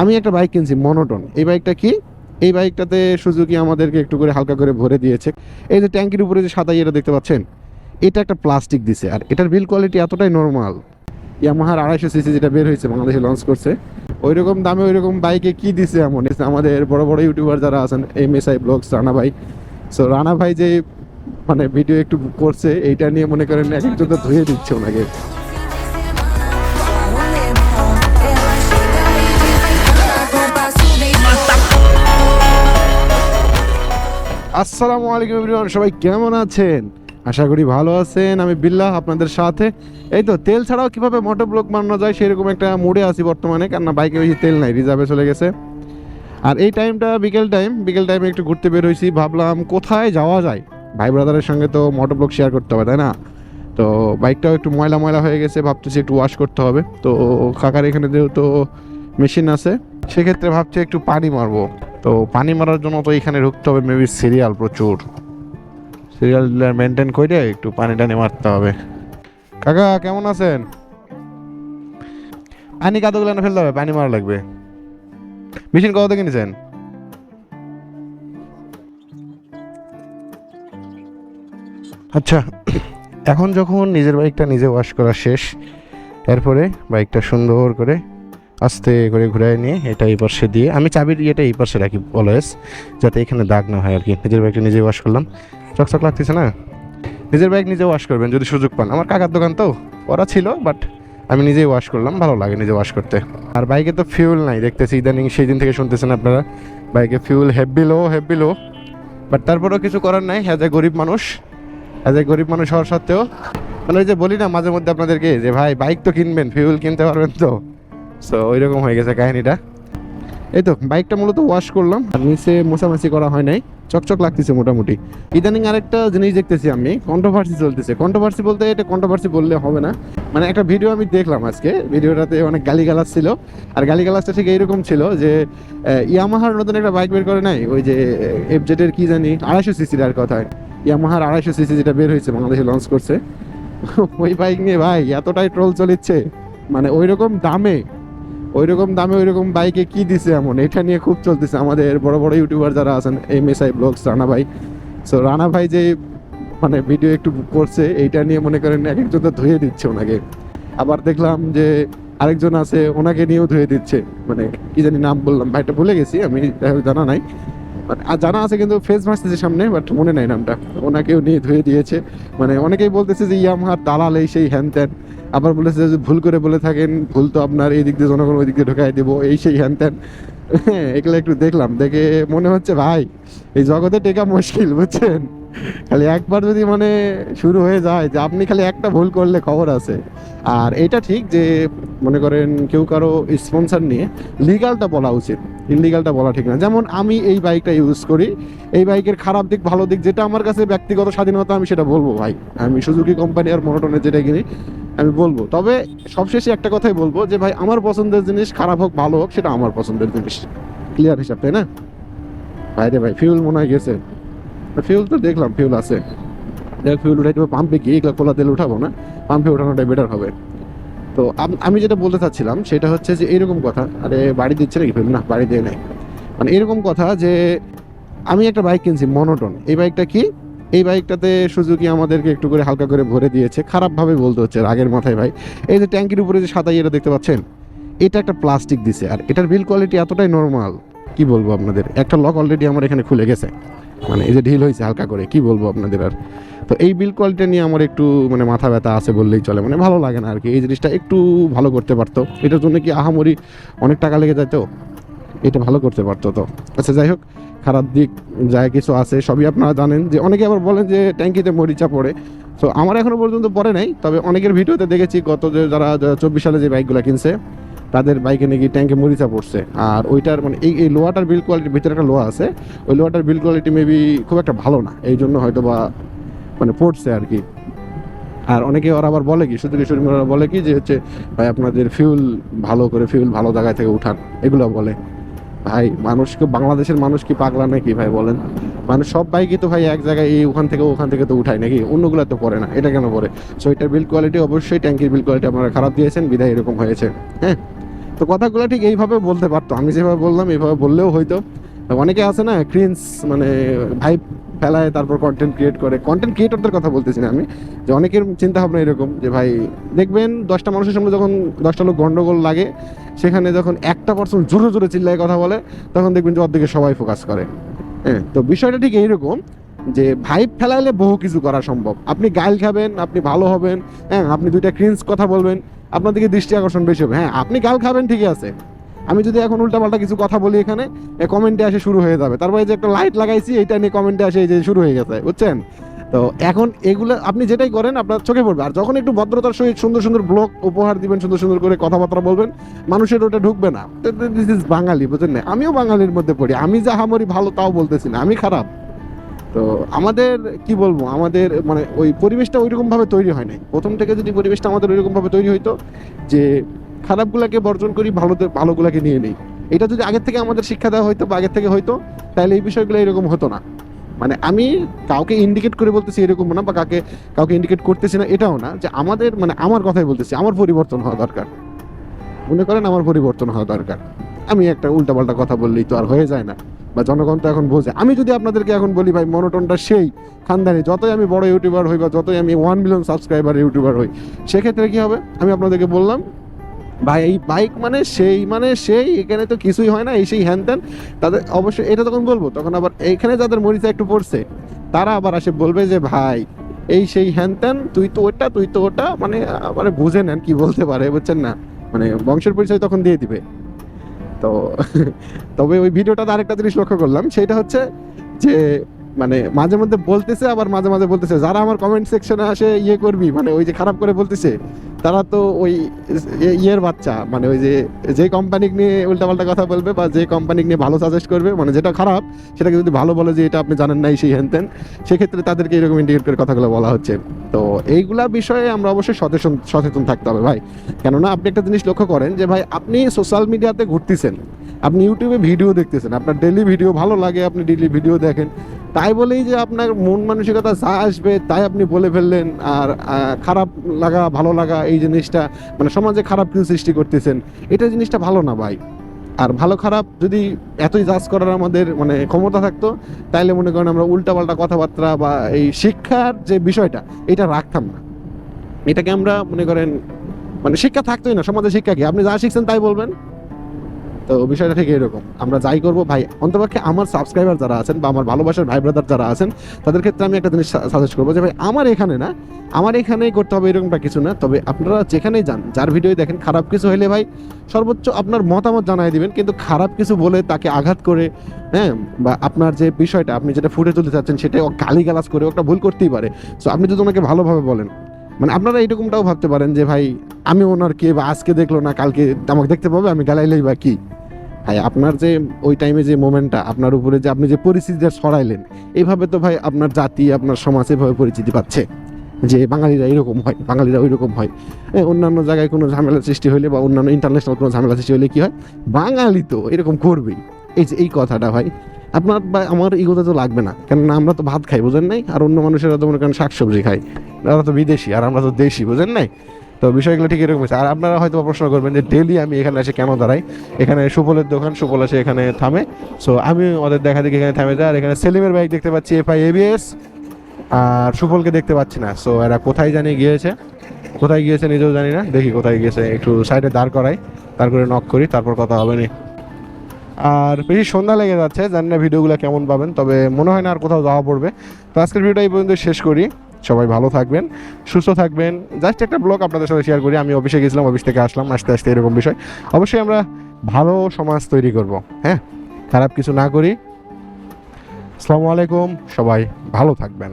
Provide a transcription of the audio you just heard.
আমি একটা বাইক কিনছি মনোটন এই বাইকটা কি? এই বাইকটাতে সুজুকি আমাদেরকে একটু করে হালকা করে ভরে দিয়েছে। এই যে ট্যাঙ্কির উপরে যে সাদা এটা দেখতে পাচ্ছেন? এটা একটা প্লাস্টিক দিছে, আর এটার বিল কোয়ালিটি এতটাই নর্মাল ইয়ামাহার আড়াইশো সিসি যেটা বের হয়েছে, বাংলাদেশে লঞ্চ করছে। ওই রকম দামে ওই রকম বাইকে কি দিছে এমন? আমাদের বড় বড় ইউটিউবার যারা আছেন M S I vlogs Rana ভাই। সো রানা ভাই যে মানে ভিডিও একটু করছে, এইটা নিয়ে মনে করেন এক একজন তো ধুয়ে দিচ্ছে ওনাকে। আসসালামু আলাইকুম এভরিওয়ান, সবাই কেমন আছেন? আশা করি ভালো আছেন। আমি বিল্লাহ আপনাদের সাথে। এই তো, তেল ছাড়াও কীভাবে মোটর ব্লক বানানো যায় সেরকম একটা মোড়ে আছি বর্তমানে কারণ বাইকে বেশি তেল নাই, রিজার্ভে চলে গেছে। আর এই টাইমটা বিকেল টাইম বিকেল টাইমে একটু ঘুরতে বের হয়েছি, ভাবলাম কোথায় যাওয়া যায়? ভাই ব্রাদারের সঙ্গে তো মোটর ব্লক শেয়ার করতে হবে, তাই না? তো বাইকটাও একটু ময়লা ময়লা হয়ে গেছে, ভাবতেছি একটু ওয়াশ করতে হবে। তো কাকার এখানে যেহেতু মেশিন আছে, সেক্ষেত্রে ভাবছি একটু পানি মারবো। তো পানি মারার জন্য তো এখানে ঢুকতে হবে মেবি সিরিয়াল প্রচুর। সিরিয়াল মেনটেন করে একটু পানি টানি মারতে হবে। কাকা, কেমন আছেন? পানি কাদগুলো না ফেলতে হবে, পানি মারা লাগবে। মেশিন কত থেকে নিছেন? আচ্ছা এখন যখন নিজের বাইকটা নিজে ওয়াশ করা শেষ, এরপরে বাইকটা সুন্দর করে আস্তে করে ঘুরাই নিয়ে এটা এই পাশে দিয়ে, আমি চাবির ইয়েটা এই পাশে রাখি অলওয়েজ যাতে এখানে দাগ না হয় আর কি। নিজের বাইকটা নিজে ওয়াশ করলাম। চকচক লাগতেছে না? নিজের বাইক নিজে ওয়াশ করবেন যদি সুযোগ পান। আমার কাকার দোকান তো, ওরা ছিল বাট আমি নিজেই ওয়াশ করলাম, ভালো লাগে নিজে ওয়াশ করতে। আর বাইকে তো ফিউল নাই, দেখতেছি ইদানিং, সেই দিন থেকে শুনতেছেন আপনারা বাইকে fuel heavy low heavy low but তারপরেও কিছু করার নাই হ্যাজ এ গরিব মানুষ অ্যাজ এ গরিব মানুষ হওয়ার সত্ত্বেও মানে ওই যে বলি না মাঝে মধ্যে আপনাদেরকে, যে ভাই বাইক তো কিনবেন ফিউল কিনতে পারবেন তো। সো ওই রকম হয়ে গেছে কাহিনীটা। এই তো, বাইকটা মূলত ওয়াশ করলাম। আর নিচে মোছামাছি করা হয় নাই। চকচক লাগতেছে মোটামুটি। ইদানিং আরেকটা জিনিস দেখতেছি আমি কন্ট্রোভার্সি চলতেছে। কন্ট্রোভার্সি বলতে এটা কন্ট্রোভার্সি বললে হবে না। মানে একটা ভিডিও আমি দেখলাম আজকে। ভিডিওটাতে অনেক গালিগালাজ ছিল। আর গালিগালাজটা ঠিক এইরকম ছিল যে ইয়ামাহার নতুন একটা বাইক বের করে নাই? ওই যে এফজেটের কি জানি? আড়াইশো সিসির আর কথায়। ইয়ামাহার আড়াইশো সিসি যেটা বের হয়েছে, বাংলাদেশে লঞ্চ করছে। ওই বাইক নিয়ে ভাই, এতটাই ট্রোল চলিচ্ছে। মানে ওই রকম দামে ওই রকম দামে ওই রকম বাইকে কি দিছে এমন? এটা নিয়ে খুব চলতেছে। আমাদের বড় বড় ইউটিউবার যারা আছেন M S I vlogs Rana ভাই। সো রানা ভাই যে মানে ভিডিও একটু করছে, এইটা নিয়ে মনে করেন এক একজন তো ধুয়ে দিচ্ছে ওনাকে। আবার দেখলাম যে, আরেকজন আছে, ওনাকে নিয়েও ধুয়ে দিচ্ছে। মানে কি জানি নাম বললাম। ভাইটা ভুলে গেছি, আমি জানা নাই। মানে আর জানা আছে কিন্তু ফেস ভাসতেছে সামনে বাট মনে নাই নামটা। ওনাকেও নিয়ে ধুয়ে দিয়েছে। মানে অনেকেই বলতেছে যে ইয়ামহার দালাল এই সেই হ্যান ত্যান আবার বলেছে যে, ভুল করে বলে থাকেন, ভুল তো আপনার এই দিক দিয়ে, জনগণ ওই দিক দিয়ে ঢোকাই দেবো, এই সেই হ্যান ত্যান হ্যাঁ এগুলো একটু দেখলাম। দেখে মনে হচ্ছে, ভাই, এই জগতে টেকা মুশকিল, বুঝছেন? খালি একবার যদি মানে শুরু হয়ে যায় যে আপনি খালি একটা ভুল করলে খবর আছে। আর এটা ঠিক যে, মনে করেন কেউ কারও স্পন্সর নিয়ে লিগালটা বলা উচিত। ইলিগালটা বলা ঠিক না। যেমন আমি এই বাইকটা ইউজ করি, এই বাইকের খারাপ দিক, ভালো দিক, যেটা আমার কাছে ব্যক্তিগত স্বাধীনতা, আমি সেটা বলব ভাই। আমি সুজুকি কোম্পানি আর মনোটনের যেটা কিনি, আমি বলব। তবে সবশেষে একটা কথাই বলব যে ভাই, আমার পছন্দের জিনিস খারাপ হোক, ভালো হোক, সেটা আমার পছন্দের জিনিস। ক্লিয়ার হিসাব, তাই না? ভাই রে ভাই ফিউল মনে হয় গেছে। ফিউল তো দেখলাম ফিউল আছে। দেখ ফিউল উঠাই দেবো পাম্পে গিয়ে এগুলো খোলা তেল উঠাবো না পাম্পে ওঠানোটাই বেটার হবে। তো আমি যেটা বলতে চাচ্ছিলাম, সেটা হচ্ছে যে এরকম কথা, আরে বাড়ি দিচ্ছে নাকি ফিল্ম না, বাড়ি দিয়ে নাই। মানে এরকম কথা যে আমি একটা বাইক কিনছি মনোটন এই বাইকটা কি? এই বাইকটাতে সুজুকি আমাদেরকে একটু করে হালকা করে ভরে দিয়েছে। খারাপভাবে বলতে হচ্ছে আগের মাথায় ভাই। এই যে ট্যাঙ্কির উপরে যে সাদা ইয়েটা দেখতে পাচ্ছেন, এটা একটা প্লাস্টিক দিছে। আর এটার বিল কোয়ালিটি এতটাই নর্মাল কি বলব আপনাদের? একটা লক অলরেডি আমার এখানে খুলে গেছে। মানে এই যে ঢিল হয়েছে হালকা করে, কি বলব আপনাদের আর? তো এই বিল কোয়ালিটি নিয়ে আমার একটু মানে মাথা ব্যথা আছে বললেই চলে। মানে ভালো লাগে না আর কি এই জিনিসটা একটু ভালো করতে পারতো। এটার জন্য কি আহামরি অনেক টাকা লেগে যেত এটা ভালো করতে পারতো তো। আচ্ছা যাই হোক, খারাপ দিক, যা কিছু আছে, সবই আপনারা জানেন যে অনেকে আবার বলেন যে ট্যাঙ্কিতে মরিচা পড়ে। তো আমার এখনও পর্যন্ত পড়ে নাই, তবে অনেকের ভিডিওতে দেখেছি গত যে যারা চব্বিশ সালে যে বাইকগুলো কিনছে তাদের বাইকে নাকি ট্যাঙ্কে মরিচা পড়ছে। আর ওইটার মানে এই এই লোয়াটার বিল কোয়ালিটির ভিতরে একটা লোয়া আছে, ওই লোয়াটার বিল কোয়ালিটি মেবি খুব একটা ভালো না, এই জন্য হয়তো বা মানে পড়ছে আর কি। আর অনেকে ওরা আবার বলে কি, শুধু কিশোরী ওরা বলে কি যে হচ্ছে, ভাই, আপনাদের ফিউল ভালো করে ফিউল ভালো জায়গায় থেকে উঠান। এগুলো বলে। ভাই মানুষকে বাংলাদেশের মানুষ কি পাগলা নাকি ভাই বলেন? মানুষ সব বাইকই তো ভাই এক জায়গায় এই ওখান থেকে ওখান থেকে তো উঠায় নাকি? অন্যগুলো তো পড়ে না, এটা কেন পড়ে? সো এটার বিল কোয়ালিটি অবশ্যই, ট্যাঙ্কির বিল কোয়ালিটি আপনারা খারাপ দিয়েছেন বিধায় এরকম হয়েছে। হ্যাঁ? তো কথাগুলো ঠিক এইভাবে বলতে পারতো। আমি যেভাবে বললাম, এইভাবে বললেও হয়তো। অনেকে আছে না ক্রিন্স মানে ভাই ফেলায়, তারপর কন্টেন্ট ক্রিয়েট করে। কন্টেন্ট ক্রিয়েটরদের কথা বলতেছি না আমি। যে অনেকের চিন্তা ভাবনা এরকম যে, ভাই, দেখবেন দশটা মানুষের সামনে যখন দশটা লোক গন্ডগোল লাগে, সেখানে যখন একটা পার্সন জোরে জোরে চিল্লায় কথা বলে, তখন দেখবেন যে অর্ধেকে সবাই ফোকাস করে। হ্যাঁ তো বিষয়টা ঠিক এইরকম যে ভাইব ফেলাইলে বহু কিছু করা সম্ভব। আপনি গাইল খাবেন, আপনি ভালো হবেন হ্যাঁ আপনি দুইটা ক্রিন্স কথা বলবেন আপনার দিকে দৃষ্টি আকর্ষণ বেশি হবে। হ্যাঁ আপনি গাল খাবেন, ঠিকই আছে। আমি যদি এখন উল্টাপাল্টা কিছু কথা বলি এখানে কমেন্টে আসে শুরু হয়ে যাবে। তারপরে যে একটা লাইট লাগাইছি এটা নিয়ে কমেন্টে আসে এই যে শুরু হয়ে গেছে, বুঝছেন? তো এখন এগুলো, আপনি যেটাই করেন, আপনার চোখে পড়বে। আর যখন একটু ভদ্রতার সহিত সুন্দর সুন্দর ব্লগ উপহার দিবেন, সুন্দর সুন্দর করে কথাবার্তা বলবেন, মানুষের ওটা ঢুকবে না। দিস ইজ বাঙালি, বুঝলেন? না আমিও বাঙালির মধ্যে পড়ি। আমি যা হামরি ভালো, তাও বলতেছি না। আমি খারাপ। তো আমাদের, কি বলব, আমাদের মানে ওই পরিবেশটা ওইরকম ভাবে তৈরি হয় নাই। প্রথম থেকে যদি পরিবেশটা আমাদের ওইরকম ভাবে তৈরি হইতো, যে খারাপগুলাকে বর্জন করি ভালোতে ভালোগুলাকে নিয়ে নেই। এটা যদি আগের থেকে আমাদের শিক্ষা দেওয়া হইতো বা আগের থেকে হইতো, তাহলে এই বিষয়গুলো এরকম হতো না। মানে আমি কাউকে ইন্ডিকেট করে বলতেছি এরকম না, বা কাকে, কাউকে ইন্ডিকেট করতেছি না, এটাও না, যে আমাদের মানে আমার কথাই বলতেছি, আমার পরিবর্তন হওয়া দরকার। মনে করেন আমার পরিবর্তন হওয়া দরকার। আমি একটা উল্টাপাল্টা কথা বললেই তো আর হয়ে যায় না। বা জনগণ তো এখন বোঝে। আমি যদি আপনাদেরকে এখন বলি, ভাই, মনোটনটা সেই, খানদানি, যতই আমি বড় ইউটিউবার হই বা যতই আমি ওয়ান মিলিয়ন সাবস্ক্রাইবার ইউটিউবার হই, সেক্ষেত্রে কী হবে? আমি আপনাদেরকে বললাম, ভাই, এই বাইক মানে সেই মানে সেই, এখানে তো কিছুই হয় না, এই সেই হ্যান ত্যান। তাদের অবশ্যই, এটা তখন বলব, তখন আবার এইখানে যাদের মরিচা একটু পড়ছে, তারা আবার আসে বলবে যে, ভাই, এই সেই হ্যান ত্যান, তুই তো ওটা, তুই তো ওটা। মানে মানে বুঝে নেন কি বলতে পারে, বুঝছেন না? মানে বংশের পরিচয় তখন দিয়ে দিবে। তো তবে ওই ভিডিওটাতে আরেকটা জিনিস লক্ষ্য করলাম সেটা হচ্ছে যে মানে মাঝে মধ্যে বলতেছে, আবার মাঝে মাঝে বলতেছে। যারা আমার কমেন্ট সেকশনে আসে ইয়ে করবি? মানে ওই যে খারাপ করে বলতেছে, তারা তো ওই ইয়ে- ইয়ের বাচ্চা। মানে ওই যে যে কোম্পানি নিয়ে উল্টাপাল্টা কথা বলবে বা যে কোম্পানি নিয়ে ভালো সাজেস্ট করবে মানে যেটা খারাপ, সেটাকে যদি ভালো বলে যে এটা আপনি জানেন নাই, সেই হ্যান ত্যান সেক্ষেত্রে তাদেরকে এরকম ইন্ডিকেট করে কথাগুলো বলা হচ্ছে। তো এইগুলা বিষয়ে আমরা অবশ্যই সচেতন সচেতন থাকতে হবে ভাই। কেননা আপনি একটা জিনিস লক্ষ্য করেন যে ভাই, আপনি সোশ্যাল মিডিয়াতে ঘুরতেছেন, আপনি ইউটিউবে ভিডিও দেখতেছেন, আপনার ডেলি ভিডিও ভালো লাগে, আপনি ডেলি ভিডিও দেখেন। তাই বলেই যে আপনার মন মানসিকতা যা আসবে তাই আপনি বলে ফেললেন আর খারাপ লাগা, ভালো লাগা এই জিনিসটা মানে সমাজে খারাপ কিছু সৃষ্টি করতেছেন, এটা জিনিসটা ভালো না ভাই। আর ভালো খারাপ যদি এতই জাজ করার আমাদের মানে ক্ষমতা থাকতো, তাইলে মনে করেন আমরা উল্টাপাল্টা কথাবার্তা বা এই শিক্ষার যে বিষয়টা, এটা রাখতাম না। এটাকে আমরা মনে করেন মানে শিক্ষা থাকতোই না, সমাজে শিক্ষা কি? আপনি যা শিখছেন তাই বলবেন? তো বিষয়টা ঠিক এরকম। আমরা যাই করব। ভাই, অন্তপক্ষে আমার সাবস্ক্রাইবার যারা আছেন বা আমার ভালোবাসার ভাই ব্রাদার যারা আছেন, তাদের ক্ষেত্রে আমি একটা জিনিস সাজেস্ট করব যে, ভাই, আমার এখানে না, আমার এখানেই করতে হবে এরকমটা কিছু না, তবে আপনারা যেখানেই যান, যার ভিডিও দেখেন, খারাপ কিছু হলে ভাই, সর্বোচ্চ আপনার মতামত জানাই দিবেন, কিন্তু খারাপ কিছু বলে তাকে আঘাত করে হ্যাঁ বা আপনার যে বিষয়টা, আপনি যেটা ফুটে তুলতে চাচ্ছেন সেটা গালি গালাজ করে একটা ভুল করতেই পারে। সো আপনি যদি ওনাকে ভালোভাবে বলেন মানে আপনারা এইরকমটাও ভাবতে পারেন যে, ভাই, আমি ওনার কে বা আজকে দেখল না, কালকে আমাকে দেখতে পাবে, আমি গালাইলেই বা কি? ভাই, আপনার যে ওই টাইমে যে মোমেন্টটা আপনার উপরে যে আপনি যে পরিস্থিতিটা ছড়াইলেন, এইভাবে তো ভাই আপনার জাতি, আপনার সমাজ এভাবে পরিচিতি পাচ্ছে যে বাঙালিরা এরকম হয়, বাঙালিরা ওই রকম হয় অন্যান্য জায়গায় কোনো ঝামেলা সৃষ্টি হলে বা অন্যান্য ইন্টারন্যাশনাল কোনো ঝামেলা সৃষ্টি হলে কি হয়? বাঙালি তো এরকম করবেই। এই যে, এই কথাটা ভাই, আপনার বা, আমার ইগোতে তো লাগবে না। কেননা আমরা তো ভাত খাই, বোঝেন নাই? আর অন্য মানুষেরা তো মনে করেন শাকসবজি খাই ওরা তো বিদেশি, আর আমরা তো দেশি, বোঝেন নাই? তো বিষয়গুলো ঠিক এরকম হচ্ছে আর আপনারা হয়তো প্রশ্ন করবেন যে ডেলি আমি এখানে এসে কেন দাঁড়াই? এখানে সুফলের দোকান, সুফল এসে এখানে থামে। সো আমি ওদের দেখা দেখি এখানে থামে যায়। আর এখানে সেলিমের বাইক দেখতে পাচ্ছি এফআই এবিএস আর সুফলকে দেখতে পাচ্ছি না। সো এরা কোথায় জানি গিয়েছে। কোথায় গিয়েছে নিজেও জানি না। দেখি কোথায় গিয়েছে। একটু সাইডে দাঁড় করাই। তারপরে নক করি, তারপর কথা হবে নি। আর বেশি সন্ধ্যা লেগে যাচ্ছে। জানি না ভিডিওগুলো কেমন পাবেন। তবে মনে হয় না আর কোথাও যাওয়া পড়বে। তো আজকের ভিডিওটা এই পর্যন্ত শেষ করি। সবাই ভালো থাকবেন, সুস্থ থাকবেন। জাস্ট একটা ব্লগ আপনাদের সাথে শেয়ার করি, আমি অফিসে গেছিলাম, অফিস থেকে আসলাম, আস্তে আস্তে এরকম বিষয়। অবশ্যই আমরা ভালো সমাজ তৈরি করব হ্যাঁ? খারাপ কিছু না করি। আসসালামু আলাইকুম, সবাই ভালো থাকবেন।